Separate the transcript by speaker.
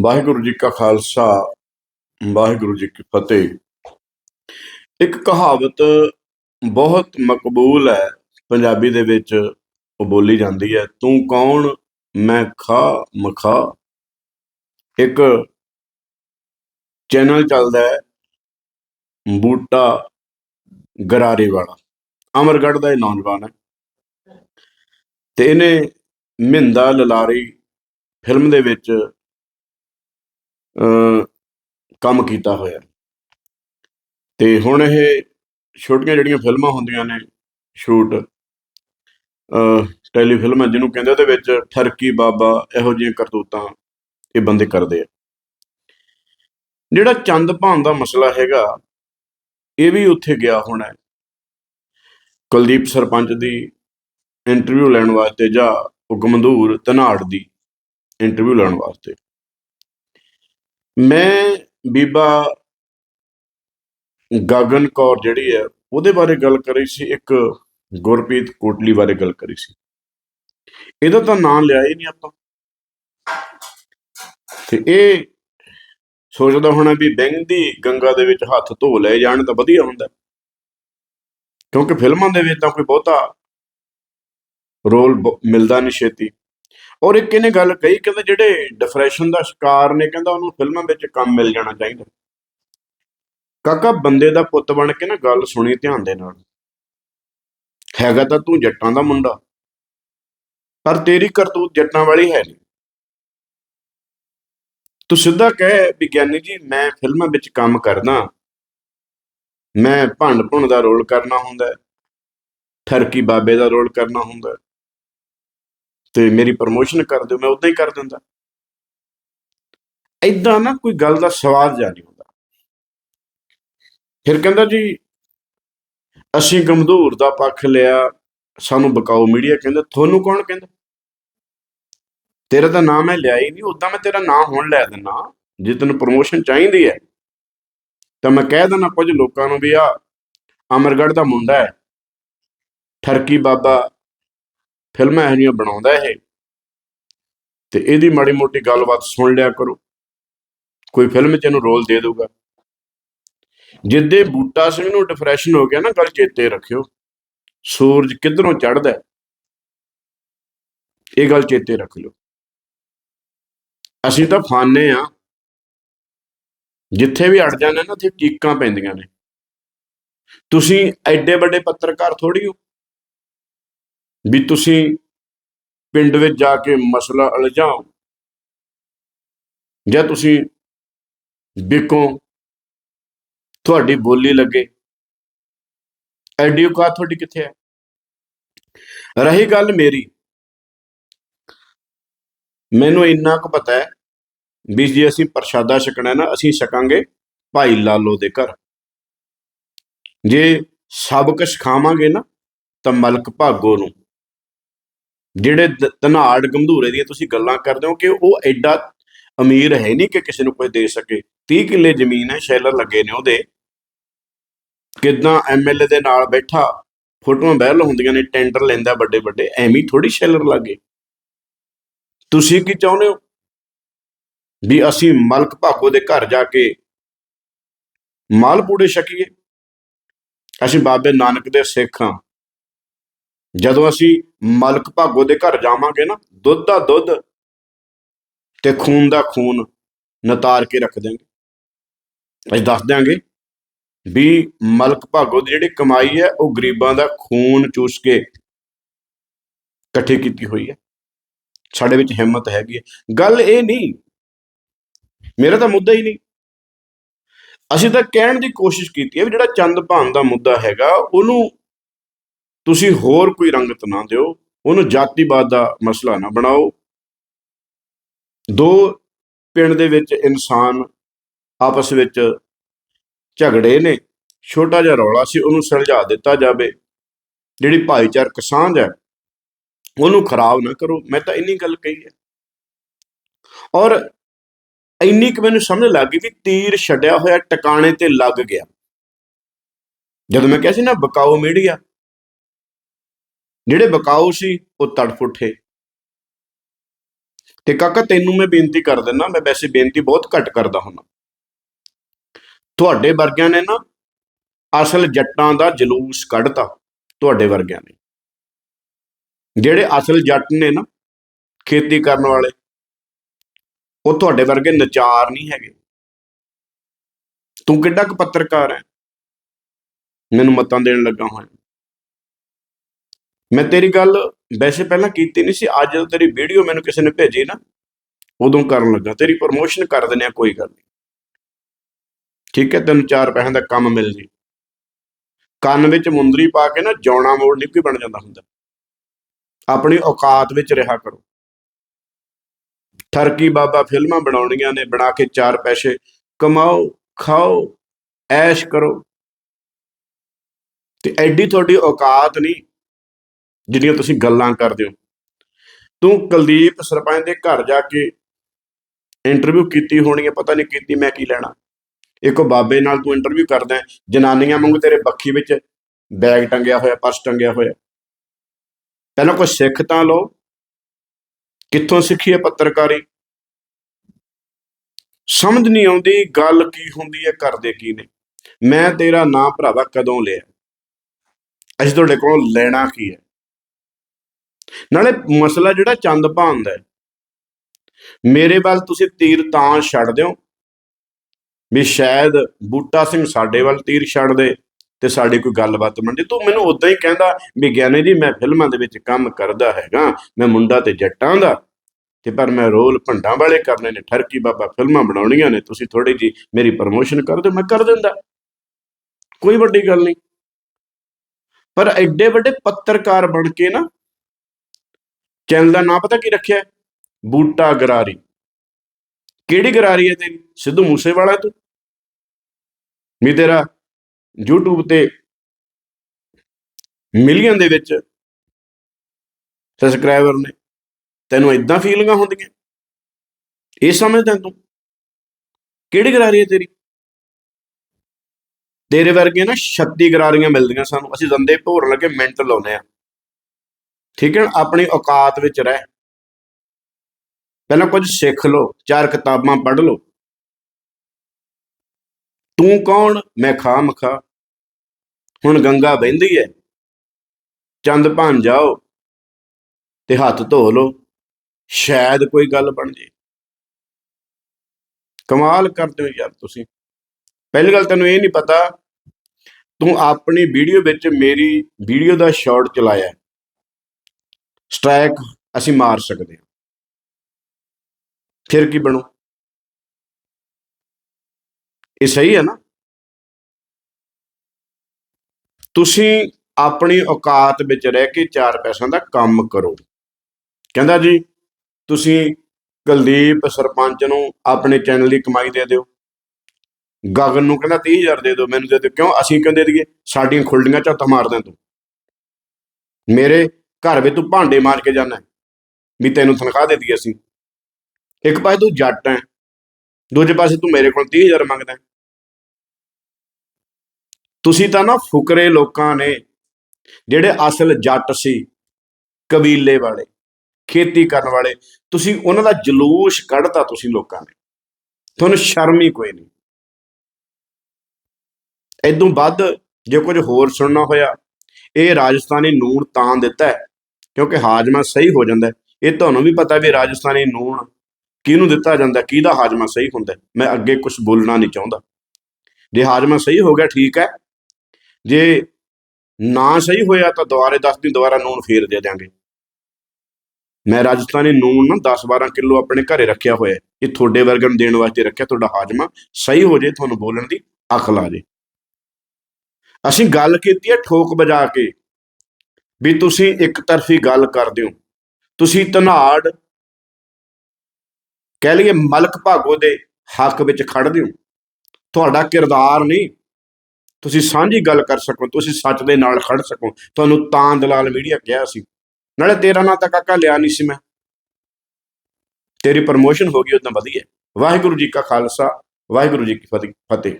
Speaker 1: ਵਾਹਿਗੁਰੂ ਜੀ ਕਾ ਖਾਲਸਾ, ਵਾਹਿਗੁਰੂ ਜੀ ਕੀ ਫਤਿਹ। ਇੱਕ ਕਹਾਵਤ ਬਹੁਤ ਮਕਬੂਲ ਹੈ, ਪੰਜਾਬੀ ਦੇ ਵਿੱਚ ਉਹ ਬੋਲੀ ਜਾਂਦੀ ਹੈ, ਤੂੰ ਕੌਣ, ਮੈਂ ਖਾ ਮਖਾ। ਇੱਕ ਚੈਨਲ ਚੱਲਦਾ ਹੈ, ਬੂਟਾ ਗਰਾਰੇ ਵਾਲਾ। ਅਮਰਗੜ੍ਹ ਦਾ ਇਹ ਨੌਜਵਾਨ ਹੈ। ਤੇ ਇਹਨੇ ਮਿੰਦਾ ਲਲਾਰੀ ਫਿਲਮ ਦੇ ਵਿੱਚ ਕੰਮ ਕੀਤਾ ਹੋਇਆ। ਤੇ ਹੁਣ ਇਹ ਛੋਟੀਆਂ ਜਿਹੜੀਆਂ ਫਿਲਮਾਂ ਹੁੰਦੀਆਂ ਨੇ ਸ਼ੂਟ ਟੈਲੀਫਿਲਮ ਟੈਲੀਫਿਲਮਾਂ ਜਿਹਨੂੰ ਕਹਿੰਦੇ ਉਹਦੇ ਵਿੱਚ ਠਰਕੀ ਬਾਬਾ ਇਹੋ ਜਿਹੀਆਂ ਕਰਤੂਤਾਂ ਇਹ ਬੰਦੇ ਕਰਦੇ ਆ। ਜਿਹੜਾ ਚੰਦ ਭਾਨ ਦਾ ਮਸਲਾ ਹੈਗਾ, ਇਹ ਵੀ ਉੱਥੇ ਗਿਆ ਹੋਣਾ ਕੁਲਦੀਪ ਸਰਪੰਚ ਦੀ ਇੰਟਰਵਿਊ ਲੈਣ ਵਾਸਤੇ ਜਾਂ ਉਹ ਗਮੰਦੂਰ ਧਨਾੜ ਦੀ ਇੰਟਰਵਿਊ ਲੈਣ ਵਾਸਤੇ। ਮੈਂ ਬੀਬਾ ਗਗਨ ਕੌਰ ਜਿਹੜੀ ਹੈ, ਉਹਦੇ ਬਾਰੇ ਗੱਲ ਕਰੀ ਸੀ, ਇੱਕ ਗੁਰਪ੍ਰੀਤ ਕੋਟਲੀ ਬਾਰੇ ਗੱਲ ਕਰੀ ਸੀ। ਇਹਦਾ ਤਾਂ ਨਾਂ ਲਿਆ ਹੀ ਨਹੀਂ ਆਪਾਂ। ਤੇ ਇਹ ਸੋਚਦਾ ਹੋਣਾ ਵੀ ਬਹਿੰਦੀ ਗੰਗਾ ਦੇ ਵਿੱਚ ਹੱਥ ਧੋ ਲਏ ਜਾਣ ਤਾਂ ਵਧੀਆ ਹੁੰਦਾ। ਕਿਉਂਕਿ ਫਿਲਮਾਂ ਦੇ ਵਿੱਚ ਤਾਂ ਕੋਈ ਬਹੁਤਾ ਰੋਲ ਬ- ਮਿਲਦਾ ਨਹੀਂ ਛੇਤੀ। ਔਰ ਇੱਕ ਇਹਨੇ ਗੱਲ ਕਹੀ ਕਹਿੰਦਾ ਜਿਹੜੇ ਡਿਪਰੈਸ਼ਨ ਦਾ ਸ਼ਿਕਾਰ ਨੇ ਕਹਿੰਦਾ ਉਹਨੂੰ ਫਿਲਮਾਂ ਵਿੱਚ ਕੰਮ ਮਿਲ ਜਾਣਾ ਚਾਹੀਦਾ। ਕਾਕਾ ਬੰਦੇ ਦਾ ਪੁੱਤ ਬਣ ਕੇ ਨਾ ਗੱਲ ਸੁਣੀ ਧਿਆਨ ਦੇ ਨਾਲ। ਹੈਗਾ ਤਾਂ ਤੂੰ ਜੱਟਾਂ ਦਾ ਮੁੰਡਾ, ਪਰ ਤੇਰੀ ਕਰਤੂਤ ਜੱਟਾਂ ਵਾਲੀ ਹੈ ਨਹੀਂ। ਤੂੰ ਸਿੱਧਾ ਕਹਿ ਵਿਗਿਆਨੀ ਜੀ, ਮੈਂ ਫਿਲਮਾਂ ਵਿੱਚ ਕੰਮ ਕਰਦਾ। ਮੈਂ ਭੰਡ ਭੁੰਡ ਦਾ ਰੋਲ ਕਰਨਾ ਹੁੰਦਾ। ਹੈ ਠਰਕੀ ਬਾਬੇ ਦਾ ਰੋਲ ਕਰਨਾ ਹੁੰਦਾ। ਤੇ ਮੇਰੀ ਪ੍ਰਮੋਸ਼ਨ ਕਰ ਦਿਓ, ਮੈਂ ਉਦਾਂ ਹੀ ਕਰ ਦਿੰਦਾ। ਐਦਾਂ ਨਾ ਕੋਈ ਗੱਲ ਦਾ ਸਵਾਲ ਜਾ ਨਹੀਂ ਹੁੰਦਾ। ਫਿਰ ਕਹਿੰਦਾ ਜੀ, ਅਸੀਂ ਗਮਦੂਰ ਦਾ ਪੱਖ ਲਿਆ, ਸਾਨੂੰ ਬਕਾਓ ਮੀਡੀਆ ਕਹਿੰਦਾ, ਤੁਹਾਨੂੰ ਕੌਣ ਕਹਿੰਦਾ? ਤੇਰਾ ਤਾਂ ਨਾਮ ਹੈ ਲਿਆ ਹੀ ਨਹੀਂ ਉਦਾਂ ਮੈਂ ਤੇਰਾ ਨਾਮ ਹੁਣ ਲੈ ਦਿੰਨਾ ਜੇ ਤੈਨੂੰ ਪ੍ਰਮੋਸ਼ਨ ਚਾਹੀਦੀ ਹੈ, ਤਾਂ ਮੈਂ ਕਹਿ ਦਿੰਦਾ ਕੁਝ ਲੋਕਾਂ ਨੂੰ ਵੀ ਆ ਅਮਰਗੜ੍ਹ ਦਾ ਮੁੰਡਾ ਹੈ। ਠਰਕੀ ਬਾਬਾ ਫਿਲਮਾਂ ਇਹੋ ਜਿਹੀਆਂ ਬਣਾਉਂਦਾ ਇਹ। ਤੇ ਇਹਦੀ ਮਾੜੀ ਮੋਟੀ ਗੱਲਬਾਤ ਸੁਣ ਲਿਆ ਕਰੋ। ਕੋਈ ਫਿਲਮ 'ਚ ਇਹਨੂੰ ਰੋਲ ਦੇ ਦਊਗਾ। ਜਿੱਦੇ ਬੂਟਾ ਸਿੰਘ ਨੂੰ ਡਿਪਰੈਸ਼ਨ ਹੋ ਗਿਆ ਨਾ, ਗੱਲ ਚੇਤੇ ਰੱਖਿਓ। ਸੂਰਜ ਕਿੱਧਰੋਂ ਚੜਦਾ ਇਹ ਗੱਲ ਚੇਤੇ ਰੱਖ ਲਿਓ। ਅਸੀਂ ਤਾਂ ਫਾਨੇ ਆ। ਜਿੱਥੇ ਵੀ ਅੜ ਜਾਂਦੇ ਨਾ ਉੱਥੇ ਚੀਕਾਂ ਪੈਂਦੀਆਂ ਨੇ। ਤੁਸੀਂ ਐਡੇ ਵੱਡੇ ਪੱਤਰਕਾਰ ਥੋੜੀ ਹੋ। ਵੀ ਤੁਸੀਂ ਪਿੰਡ ਵਿੱਚ ਜਾ ਕੇ ਮਸਲਾ ਉਲਝਾਓ। ਜਾਂ ਤੁਸੀਂ ਵਿਕੋ, ਤੁਹਾਡੀ ਬੋਲੀ ਲੱਗੇ। ਐਡੀ ਔਕਾਤ ਤੁਹਾਡੀ ਕਿੱਥੇ ਹੈ? ਰਹੀ ਗੱਲ ਮੇਰੀ। ਮੈਨੂੰ ਇੰਨਾ ਕੁ ਪਤਾ ਹੈ ਵੀ ਜੇ ਅਸੀਂ ਪ੍ਰਸ਼ਾਦਾ ਛਕਣਾ ਨਾ, ਅਸੀਂ ਛਕਾਂਗੇ ਭਾਈ ਲਾਲੋ ਦੇ ਘਰ। ਜੇ ਸਭ ਸਬਕ ਖਾਵਾਂਗੇ ਨਾ, ਤਾਂ ਮਲਕ ਭਾਗੋ ਨੂੰ। ਜਿਹੜੇ ਧਨਾੜ ਗੰਧੂਰੇ ਦੀਆਂ ਤੁਸੀਂ ਗੱਲਾਂ ਕਰਦੇ ਹੋ ਕਿ ਉਹ ਐਡਾ ਅਮੀਰ ਹੈ ਨਹੀਂ ਕਿ ਕਿਸੇ ਨੂੰ ਕੋਈ ਦੇ ਸਕੇ। 30 ਕਿੱਲੇ ਜ਼ਮੀਨ ਹੈ, ਸ਼ੈਲਰ ਲੱਗੇ ਨੇ ਉਹਦੇ। ਕਿਦਾਂ ਐਮਐਲਏ ਦੇ ਨਾਲ ਬੈਠਾ, ਫੋਟੋਆਂ ਵਾਇਰਲ ਹੁੰਦੀਆਂ ਨੇ, ਟੈਂਡਰ ਲੈਂਦਾ ਵੱਡੇ ਵੱਡੇ ਐਵੇਂ ਥੋੜੀ ਸ਼ੈਲਰ ਲੱਗੇ। ਤੁਸੀਂ ਕੀ ਚਾਹੁੰਦੇ ਹੋ? ਵੀ ਅਸੀਂ ਮਲਕ ਭਾਗੋ ਦੇ ਘਰ ਜਾ ਕੇ ਮਾਲ ਪੂੜੇ ਛਕੀਏ? ਅਸੀਂ ਬਾਬੇ ਨਾਨਕ ਦੇ ਸਿੱਖ ਹਾਂ। ਜਦੋਂ ਅਸੀਂ ਮਲਕ ਭਾਗੋ ਦੇ ਘਰ ਜਾਵਾਂਗੇ ਨਾ, ਦੁੱਧ ਦਾ ਦੁੱਧ ਤੇ ਖੂਨ ਦਾ ਖੂਨ ਨਤਾਰ ਕੇ ਰੱਖ ਦਿਆਂਗੇ। ਅਸੀਂ ਦੱਸ ਦਿਆਂਗੇ ਵੀ ਮਲਕ ਭਾਗੋ ਦੀ ਜਿਹੜੀ ਕਮਾਈ ਹੈ, ਉਹ ਗਰੀਬਾਂ ਦਾ ਖੂਨ ਚੂਸ ਕੇ ਇਕੱਠੀ ਕੀਤੀ ਹੋਈ ਹੈ। ਸਾਡੇ ਵਿੱਚ ਹਿੰਮਤ ਹੈਗੀ ਹੈ। ਗੱਲ ਇਹ ਨਹੀਂ, ਮੇਰਾ ਤਾਂ ਮੁੱਦਾ ਹੀ ਨਹੀਂ। ਅਸੀਂ ਤਾਂ ਕਹਿਣ ਦੀ ਕੋਸ਼ਿਸ਼ ਕੀਤੀ ਹੈ ਵੀ ਜਿਹੜਾ ਚੰਦ ਭਾਨ ਦਾ ਮੁੱਦਾ ਹੈਗਾ, ਉਹਨੂੰ ਤੁਸੀਂ ਹੋਰ ਕੋਈ ਰੰਗਤ ਨਾ ਦਿਓ, ਉਹਨੂੰ ਜਾਤੀਵਾਦ ਦਾ ਮਸਲਾ ਨਾ ਬਣਾਓ। ਦੋ, ਪਿੰਡ ਦੇ ਵਿੱਚ ਇਨਸਾਨ ਆਪਸ ਵਿੱਚ ਝਗੜੇ ਨੇ, ਛੋਟਾ ਜਿਹਾ ਰੌਲਾ ਸੀ, ਉਹਨੂੰ ਸੁਲਝਾ ਦਿੱਤਾ ਜਾਵੇ। ਜਿਹੜੀ ਭਾਈਚਾਰਕ ਸਾਂਝ ਹੈ, ਉਹਨੂੰ ਖਰਾਬ ਨਾ ਕਰੋ, ਮੈਂ ਤਾਂ ਇੰਨੀ ਗੱਲ ਕਹੀ ਹੈ। ਔਰ ਇੰਨੀ ਕਿ ਮੈਨੂੰ ਸਮਝ ਲੱਗ ਗਈ ਵੀ ਤੀਰ ਛੱਡਿਆ ਹੋਇਆ ਟਿਕਾਣੇ ਤੇ ਲੱਗ ਗਿਆ। ਜਦੋਂ ਮੈਂ ਕਿਹਾ ਸੀ ਨਾ ਬਕਾਓ ਮੀਡੀਆ ਜਿਹੜੇ ਬਕਾਊ ਸੀ, ਉਹ ਤੜਫ ਉੱਠੇ। ਤੇ ਕਾਕਾ, ਤੈਨੂੰ ਮੈਂ ਬੇਨਤੀ ਕਰ ਦਿੰਦਾ, ਮੈਂ ਵੈਸੇ ਬੇਨਤੀ ਬਹੁਤ ਘੱਟ ਕਰਦਾ ਹੁੰਦਾ। ਤੁਹਾਡੇ ਵਰਗਿਆਂ ਨੇ ਨਾ ਅਸਲ ਜੱਟਾਂ ਦਾ ਜਲੂਸ ਕੱਢਤਾ, ਤੁਹਾਡੇ ਵਰਗਿਆਂ ਨੇ। ਜਿਹੜੇ ਅਸਲ ਜੱਟ ਨੇ ਨਾ, ਖੇਤੀ ਕਰਨ ਵਾਲੇ, ਉਹ ਤੁਹਾਡੇ ਵਰਗੇ ਨਚਾਰ ਨਹੀਂ ਹੈਗੇ। ਤੂੰ ਕਿੱਡਾ ਕੁ ਪੱਤਰਕਾਰ ਹੈ? ਮੈਨੂੰ ਮਤਾਂ ਦੇਣ ਲੱਗਾ ਹੋਇਆ। ਮੈਂ ਤੇਰੀ ਗੱਲ ਵੈਸੇ ਪਹਿਲਾਂ ਕੀਤੀ ਨਹੀਂ ਸੀ, ਅੱਜ ਜਦੋਂ ਤੇਰੀ ਵੀਡੀਓ ਮੈਨੂੰ ਕਿਸੇ ਨੇ ਭੇਜੀ ਨਾ, ਉਦੋਂ ਕਰਨ ਲੱਗਾ। ਤੇਰੀ ਪ੍ਰਮੋਸ਼ਨ ਕਰ ਦਿੰਦੇ ਆ, ਕੋਈ ਗੱਲ ਨਹੀਂ। ਠੀਕ ਹੈ, ਤੈਨੂੰ ਚਾਰ ਪੈਸਿਆਂ ਦਾ ਕੰਮ ਮਿਲ ਜੀ। ਕੰਨ ਵਿੱਚ ਮੁੰਦਰੀ ਪਾ ਕੇ ਨਾ ਜੌਣਾ ਮੋੜ ਨਹੀਂ ਬਣ ਜਾਂਦਾ ਹੁੰਦਾ। ਆਪਣੀ ਔਕਾਤ ਵਿੱਚ ਰਿਹਾ ਕਰੋ। ਠਰਕੀ ਬਾਬਾ ਫਿਲਮਾਂ ਬਣਾਉਣੀਆਂ ਨੇ, ਬਣਾ ਕੇ ਚਾਰ ਪੈਸੇ। ਕਮਾਓ, ਖਾਓ, ਐਸ਼ ਕਰੋ। ਤੇ ਐਡੀ ਤੁਹਾਡੀ ਔਕਾਤ ਨਹੀਂ ਜਿਹੜੀਆਂ ਤੁਸੀਂ ਗੱਲਾਂ ਕਰਦੇ ਹੋ। ਤੂੰ ਕੁਲਦੀਪ ਸਰਪੰਚ ਦੇ ਘਰ ਜਾ ਕੇ ਇੰਟਰਵਿਊ ਕੀਤੀ ਹੋਣੀ ਹੈ, ਪਤਾ ਨਹੀਂ ਕੀਤੀ ਮੈਂ ਕੀ ਲੈਣਾ। ਇੱਕੋ ਬਾਬੇ ਨਾਲ ਤੂੰ ਇੰਟਰਵਿਊ ਕਰਦਾ ਜਨਾਨੀਆਂ ਵਾਂਗੂ ਤੇਰੇ ਬੱਖੀ ਵਿੱਚ ਬੈਗ ਟੰਗਿਆ ਹੋਇਆ ਪਰਸ ਟੰਗਿਆ ਹੋਇਆ। ਪਹਿਲਾਂ ਕੋਈ ਸਿੱਖ ਤਾਂ ਲਓ। ਕਿੱਥੋਂ ਸਿੱਖੀ ਹੈ ਪੱਤਰਕਾਰੀ? ਸਮਝ ਨਹੀਂ ਆਉਂਦੀ ਗੱਲ ਕੀ ਹੁੰਦੀ ਹੈ, ਕਰਦੇ ਕੀ ਨੇ। ਮੈਂ ਤੇਰਾ ਨਾਂ ਭਰਾਵਾ ਕਦੋਂ ਲਿਆ? ਅਸੀਂ ਤੁਹਾਡੇ ਕੋਲੋਂ ਲੈਣਾ ਕੀ ਹੈ? ਨਾਲੇ ਮਸਲਾ ਜਿਹੜਾ ਚੰਦ ਭਾਨ ਹੈ। ਮੇਰੇ ਵੱਲ ਤੁਸੀਂ ਤੀਰ ਤਾਂ ਛੱਡ ਦਿਓ। ਵੀ ਸ਼ਾਇਦ ਬੂਟਾ ਸਿੰਘ ਸਾਡੇ ਵੱਲ ਤੀਰ ਛੱਡ ਦੇ ਤੇ ਸਾਡੀ ਕੋਈ ਗੱਲਬਾਤ ਮੰਡੀ ਤੂੰ ਮੈਨੂੰ ਉਦਾਂ ਹੀ ਕਹਿੰਦਾ ਵੀ ਗਿਆਨੀ ਜੀ, ਮੈਂ ਫਿਲਮਾਂ ਦੇ ਵਿੱਚ ਕੰਮ ਕਰਦਾ ਹੈਗਾ, ਮੈਂ ਮੁੰਡਾ ਤੇ ਜੱਟਾਂ ਦਾ ਤੇ ਪਰ ਮੈਂ ਰੋਲ ਭੰਡਾਂ ਵਾਲੇ ਕਰਨੇ ਨੇ। ਠਰਕੀ ਬਾਬਾ ਫਿਲਮਾਂ ਬਣਾਉਣੀਆਂ ਨੇ, ਤੁਸੀਂ ਥੋੜੀ ਜੀ ਮੇਰੀ ਪ੍ਰਮੋਸ਼ਨ ਕਰ ਦਿਓ, ਮੈਂ ਕਰ ਦਿੰਦਾ। ਕੋਈ ਵੱਡੀ ਗੱਲ ਨਹੀਂ। ਪਰ ਐਡੇ ਵੱਡੇ ਪੱਤਰਕਾਰ ਬਣ ਕੇ ਨਾ ਚੈਨਲ ਦਾ ਨਾਮ ਪਤਾ ਕੀ ਰੱਖਿਆ ਬੂਟਾ ਗਰਾਰੀ। ਕਿਹੜੀ ਗਰਾਰੀ ਹੈ ਤੇਰੀ? ਸਿੱਧੂ ਮੂਸੇਵਾਲਾ ਤੂੰ? ਵੀ ਤੇਰਾ YouTube ਤੇ ਮਿਲੀਅਨ ਦੇ ਵਿੱਚ ਸਬਸਕ੍ਰਾਈਬਰ ਨੇ। ਤੈਨੂੰ ਇਦਾਂ ਫੀਲਿੰਗਾਂ ਹੁੰਦੀਆਂ। ਇਹ ਸਮਝਦਾ ਤੂੰ? ਕਿਹੜੀ ਗਰਾਰੀ ਹੈ ਤੇਰੀ? ਤੇਰੇ ਵਰਗੇ ਨਾ 36 ਗਰਾਰੀਆਂ ਮਿਲਦੀਆਂ ਸਾਨੂੰ। ਅਸੀਂ ਦੰਦੇ ਭੋਰਨ ਲੱਗੇ ਮਿੰਟ ਲਾਉਨੇ ਆ ਠੀਕ ਹੈ ਨਾ? ਆਪਣੀ ਔਕਾਤ ਵਿੱਚ ਰਹਿ। ਪਹਿਲਾਂ ਕੁਝ ਸਿੱਖ ਲਓ, ਚਾਰ ਕਿਤਾਬਾਂ ਪੜ੍ਹ ਲਓ। ਤੂੰ ਕੌਣ? ਮੈਂ ਖਾਮ ਖਾ ਹੁਣ ਗੰਗਾ ਵਹਿੰਦੀ ਹੈ ਚੰਦ ਭਾਨ ਜਾਓ ਤੇ ਹੱਥ ਧੋ ਲਓ। ਸ਼ਾਇਦ ਕੋਈ ਗੱਲ ਬਣ ਜੇ। ਕਮਾਲ ਕਰਦੇ ਹੋ ਯਾਰ ਤੁਸੀਂ। ਪਹਿਲੀ ਗੱਲ ਤੈਨੂੰ ਇਹ ਨਹੀਂ ਪਤਾ, ਤੂੰ ਆਪਣੀ ਵੀਡੀਓ ਵਿੱਚ ਮੇਰੀ ਵੀਡੀਓ ਦਾ ਸ਼ਾਰਟ ਚਲਾਇਆ। ਹੈ। ਅਸੀਂ ਮਾਰ ਸਕਦੇ ਹਾਂ। ਫਿਰ ਕੀ ਬਣੂ? ਇਹ ਸਹੀ ਹੈ ਨਾ? ਤੁਸੀਂ ਆਪਣੀ ਔਕਾਤ ਵਿੱਚ ਰਹਿ ਕੇ ਚਾਰ ਪੈਸਿਆਂ ਦਾ ਕੰਮ ਕਰੋ। ਕਹਿੰਦਾ ਜੀ, ਤੁਸੀਂ ਕੁਲਦੀਪ ਸਰਪੰਚ ਨੂੰ ਆਪਣੇ ਚੈਨਲ ਦੀ ਕਮਾਈ ਦੇ ਦਿਓ। ਗਗਨ ਨੂੰ ਕਹਿੰਦਾ 30000 ਦੇ ਦਿਓ, ਮੈਨੂੰ ਦੇ ਦਿਓ। ਕਿਉਂ? ਅਸੀਂ ਕਿਉਂ ਦੇ ਦਈਏ? ਸਾਡੀਆਂ ਖੁੱਲਡੀਆਂ ਝੱਤ ਮਾਰਦਾ ਤੂੰ। ਮੇਰੇ ਘਰ ਵਿੱਚ ਤੂੰ ਭਾਂਡੇ ਮਾਰ ਕੇ ਜਾਣਾ ਵੀ ਤੈਨੂੰ ਤਨਖਾਹ ਦੇ ਦਈਏ ਅਸੀਂ। ਇੱਕ ਪਾਸੇ ਤੂੰ ਜੱਟ ਹੈ, ਦੂਜੇ ਪਾਸੇ ਤੂੰ ਮੇਰੇ ਕੋਲ 30000 ਮੰਗਦਾ ਤੁਸੀਂ ਤਾਂ ਨਾ ਫੁਕਰੇ ਲੋਕਾਂ ਨੇ, ਜਿਹੜੇ ਅਸਲ ਜੱਟ ਸੀ, ਕਬੀਲੇ ਵਾਲੇ, ਖੇਤੀ ਕਰਨ ਵਾਲੇ, ਤੁਸੀਂ ਉਹਨਾਂ ਦਾ ਜਲੂਸ ਕੱਢਤਾ ਤੁਸੀਂ ਲੋਕਾਂ ਨੇ। ਤੁਹਾਨੂੰ ਸ਼ਰਮ ਹੀ ਕੋਈ ਨਹੀਂ। ਇਦੋਂ ਵੱਧ ਜੇ ਕੁਝ ਹੋਰ ਸੁਣਨਾ ਹੋਇਆ, ਇਹ ਰਾਜਸਥਾਨੀ ਨੂਣ ਤਾਂ ਦਿੱਤਾ ਹੈ। ਕਿਉਂਕਿ ਹਾਜਮਾ ਸਹੀ ਹੋ ਜਾਂਦਾ ਇਹ ਤੁਹਾਨੂੰ ਵੀ ਪਤਾ ਵੀ ਰਾਜਸਥਾਨੀ ਨੂਣ ਕਿਹਨੂੰ ਦਿੱਤਾ ਜਾਂਦਾ, ਕਿਹਦਾ ਹਾਜਮਾ ਸਹੀ ਹੁੰਦਾ ਮੈਂ ਅੱਗੇ ਕੁਝ ਬੋਲਣਾ ਨਹੀਂ ਚਾਹੁੰਦਾ। ਜੇ ਹਾਜਮਾ ਸਹੀ ਹੋ ਗਿਆ, ਠੀਕ ਹੈ। ਜੇ ਨਾ ਸਹੀ ਹੋਇਆ ਤਾਂ ਦੁਬਾਰੇ ਦੱਸ ਦਿਨ ਦੁਬਾਰਾ ਨੂਣ ਫੇਰ ਦੇ ਦਿਆਂਗੇ। ਮੈਂ ਰਾਜਸਥਾਨੀ ਨੂਣ ਨਾ 10-12 ਕਿਲੋ ਆਪਣੇ ਘਰੇ ਰੱਖਿਆ ਹੋਇਆ ਹੈ। ਇਹ ਤੁਹਾਡੇ ਵਰਗਨ ਨੂੰ ਦੇਣ ਵਾਸਤੇ ਰੱਖਿਆ, ਤੁਹਾਡਾ ਹਾਜਮਾ ਸਹੀ ਹੋ ਜੇ, ਤੁਹਾਨੂੰ ਬੋਲਣ ਦੀ ਅਕਲ ਆ ਜੇ। ਅਸੀਂ ਗੱਲ ਕੀਤੀ ਹੈ ਠੋਕ ਵਜਾ ਕੇ। ਵੀ ਤੁਸੀਂ ਇੱਕ ਤਰਫੀ ਗੱਲ ਕਰਦੇ ਹੋ ਤੁਸੀਂ ਧਨਾੜ ਕਹਿ ਲਈਏ ਮਲਕ ਭਾਗੋ ਦੇ ਹੱਕ ਵਿੱਚ ਖੜਦੇ ਹੋ ਤੁਹਾਡਾ ਕਿਰਦਾਰ ਨਹੀਂ। ਤੁਸੀਂ ਸਾਂਝੀ ਗੱਲ ਕਰ ਸਕੋ, ਤੁਸੀਂ ਸੱਚ ਦੇ ਨਾਲ ਖੜ ਸਕੋ। ਤੁਹਾਨੂੰ ਤਾਂ ਦਲਾਲ ਮੀਡੀਆ ਕਿਹਾ ਸੀ। ਨਾਲੇ ਤੇਰਾ ਨਾਂ ਤਾਂ ਕਾਕਾ ਲਿਆ ਨਹੀਂ ਸੀ ਮੈਂ। ਤੇਰੀ ਪ੍ਰਮੋਸ਼ਨ ਹੋ ਗਈ ਉਦੋਂ ਵਧੀਆ। ਵਾਹਿਗੁਰੂ ਜੀ ਕਾ ਖਾਲਸਾ, ਵਾਹਿਗੁਰੂ ਜੀ ਕੀ ਫਤਿਹ ਫਤਿਹ।